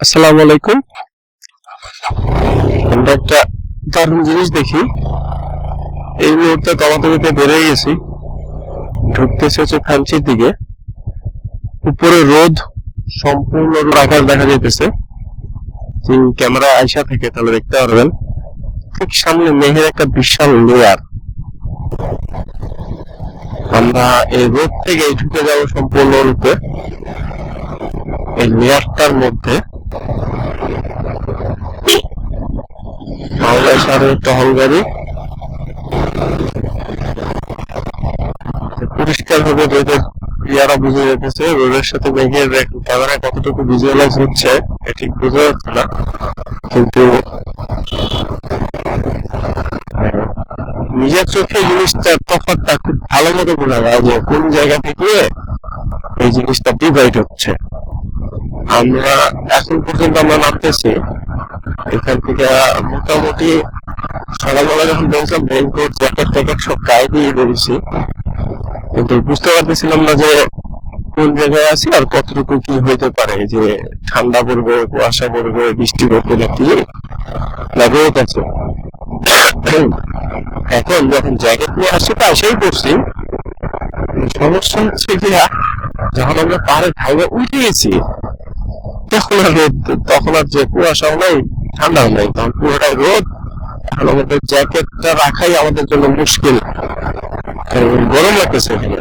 আসসালামু আলাইকুম। আমরা একটা দারুণ জিনিস দেখি। এই মুহূর্তে তমাতমিতে বেরিয়ে গেছি। ঢুকতেছে হচ্ছে ফ্যান্সির দিকে। উপরে রোদ, সম্পূর্ণ রোদ আকার দেখা যাইতেছে। ক্যামেরা আইসা থেকে, তাহলে দেখতে পারবেন। ঠিক সামনে মেঘের একটা বিশাল লেয়ার আমরা এই রোদ থেকে ঢুকে যাব সম্পূর্ণ রূপে। এই লেয়ারটার মধ্যে। মাওলাই সারের টহল গাড়ি। পরিষ্কার ভাবে রোদের ইয়ারা বুঝে যেতেছে রোদের সাথে মেঘের ক্যামেরা কতটুকু ভিজুয়ালাইজ হচ্ছে এটা বোঝা যাচ্ছে না। কিন্তু নিজের চোখে জিনিসটা তফাৎটা খুব ভালো মতো বোঝা যায় যে কোন জায়গা থেকে এই জিনিসটা ডিভাইড হচ্ছে। আমরা এখন পর্যন্ত আমরা নামতেছি এখান থেকে মোটামুটি সকালবেলা যখন বেরোছিলাম রেনকোট জ্যাকেট ট্যাকেট সব গায়ে দিয়ে বেরিয়েছি কিন্তু বুঝতে পারতেছিলাম না যে কোন জায়গায় আছি আর কতটুকু কি হইতে পারে। যে ঠান্ডা পড়বে, কুয়াশা পড়বে, বৃষ্টি পড়বে নাকি? না রোদ আছে এখন যখন জ্যাকেট নিয়ে আসছি তা সেই করছি সমস্যা হচ্ছে যে যখন আমরা পাহাড়ের ঢাইবে উঠে গেছি তখন আর রোদ, তখন আর যে কুয়াশাও নাই, ঠান্ডাও নাই। তখন পুরোটাই রোদ। এখন আমাদের জ্যাকেটটা রাখাই আমাদের জন্য মুশকিল। গরম লাগতেছে এখানে।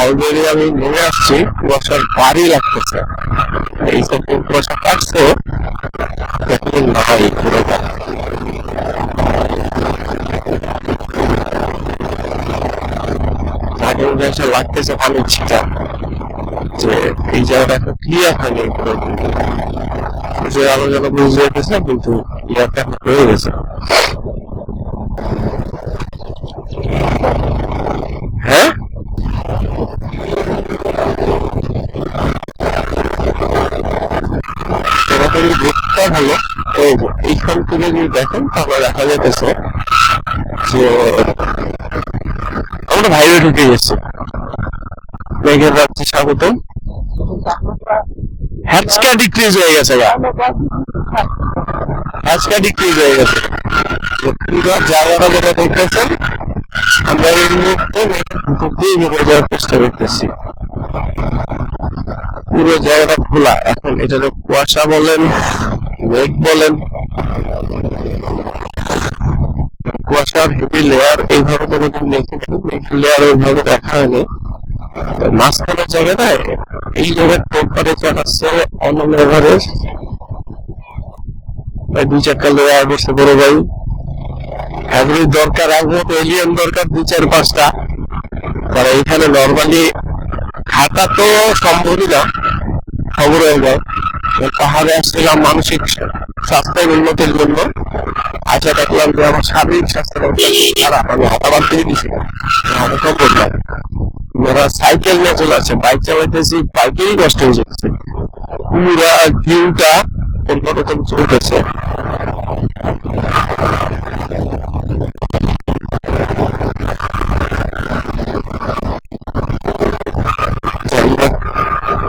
অলরেডি আমি নেমে আসছি, কুয়াশার ভারী লাগতেছে। এই সব কুয়াশা কাটছে এখন নাই পুরোটা আগে উঠে এসে লাগতেছে ভালো ছিটা যে এই জায়গাটা একটা ক্লিয়ার হয়নি যে আলো যেন বুঝে যেতেছে কিন্তু ক্লিয়ারটা এখন হয়ে গেছে। হ্যাঁ? যে এইখান থেকে যদি দেখেন, তাহলে দেখা যেতেছে যে আমরা ভাইরে ঢুকে গেছি। মেঘের রাজ্যে স্বাগতম হ্যাচকা ডিক্রিজ হয়ে গেছে গা। হ্যাচকা ডিক্রিজ হয়ে গেছে। জায়গাটা যেটা দেখতেছেন, আমরা এই মুহূর্তে ভিতর দিয়ে বেরিয়ে যাওয়ার চেষ্টা করতেছি। পুরো জায়গাটা খোলা। এখন এটাতে কুয়াশা বলেন, মেঘ বলেন, কুয়াশার হেভি লেয়ার এইভাবে দেখে মেঘ লেয়ার ওইভাবে দেখা হয়নি। তো মাঝখানের জায়গাটায় এই জায়গার টেম্পারেচার আছে অন এভারেজ দুই চারটা লেয়ার বসে বড় ভাই। দরকার একমত এলিয়ন দরকার দুই চার পাঁচটা। কারণ এখানে নর্মালি থাকা তো সম্ভবই না। খবর হয়ে যায়। পাহাড়ে আসছিলাম মানসিক স্বাস্থ্যের উন্নতির জন্য। আশা দেখলাম যে আমার শারীরিক স্বাস্থ্যের খারাপ আমি দিয়ে খবর ওরা সাইকেল নিয়ে চলে বাইক চালাইতেছি বাইকেরই কষ্ট হয়ে যেতেছে পুরা ভিউটা অন্যরকম চলতেছে।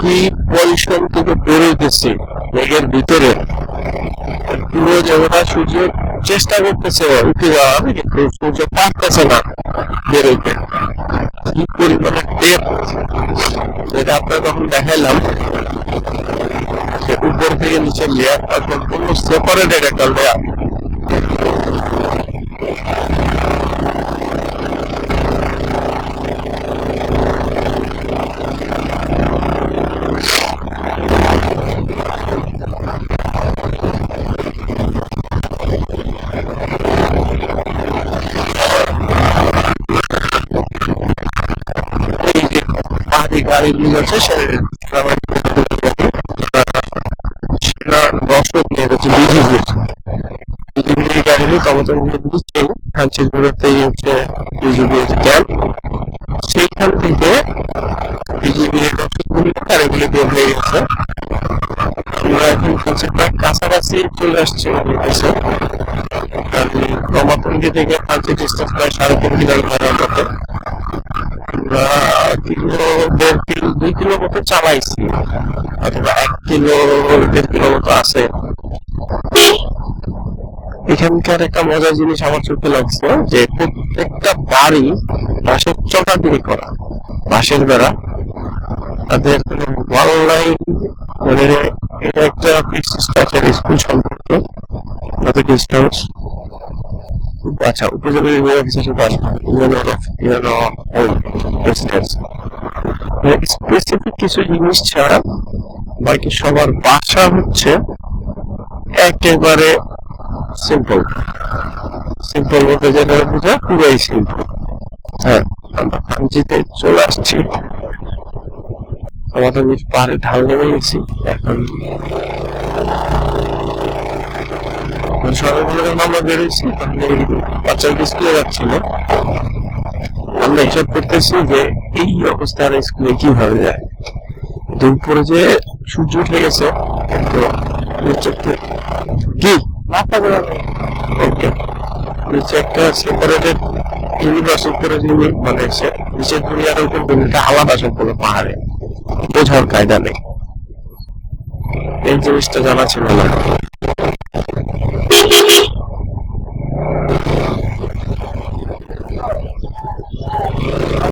কি পরিশ্রম থেকে বেরোইতেছি মেঘের ভিতরে? পুরো জায়গাটা সূর্য চেষ্টা করতেছে, উঠে কিন্তু সূর্য পারতেছে না বেরোইতে কি পরিমাণে যেটা আপনার তখন দেখাইলাম উপর থেকে নিচে লেয়ারটা সম্পূর্ণ সেপারেটেড একটা লেয়ার এই যে পাহাড়ি গাড়িগুলো আছে সে- নিয়ে গেছে বিজিবি সেইখান থেকে হয়ে আমরা এখন কাছাকাছি চলে আসছি হয়েছে আমি রমাতঙ্গি থেকে সাড়ে তিন কিলোমিটার মতো দেড় কিলো দুই কিলো মতো চালাইছি এক কিলো দেড় কিলো মতো আছে এখানকার একটা মজার জিনিস আমার চোখে লাগছে যে প্রত্যেকটা বাড়ি বাঁশের চটা দিয়ে করা বাঁশের বেড়া তাদের কোনো মানে এটা একটা স্কুল সম্পর্ক গেস্ট হাউস আচ্ছা উপজেলা অফিসের সাথে আসবে ইউনো ইউনো প্রেসিডেন্স স্পেসিফিক কিছু জিনিস ছাড়া বাকি সবার বাসা হচ্ছে একেবারে সিম্পল সিম্পল বলতে যেটা বোঝা পুরাই সিম্পল হ্যাঁ পাঞ্জিতে চলে আসছি। আমাদের পাহাড়ে ঢাল নেমে গেছি, এখন সকালবেলা যখন আমরা বেরোইছি বাচ্চাকে স্কুলে যাচ্ছিল। আমরা হিসাব করতেছি যে এই অবস্থায় স্কুলে কীভাবে যায়। দুপুরে যে সূর্য উঠে গেছে নিচে কি? মাথা ওকে। নিচে একটা সেপারেটেড যিনি মানে দুনিয়ার উপর দুনিয়াটা আলাদা সম্পূর্ণ পাহাড়ে। বোঝার কায়দা নেই। এই জিনিসটা জানা ছিল না।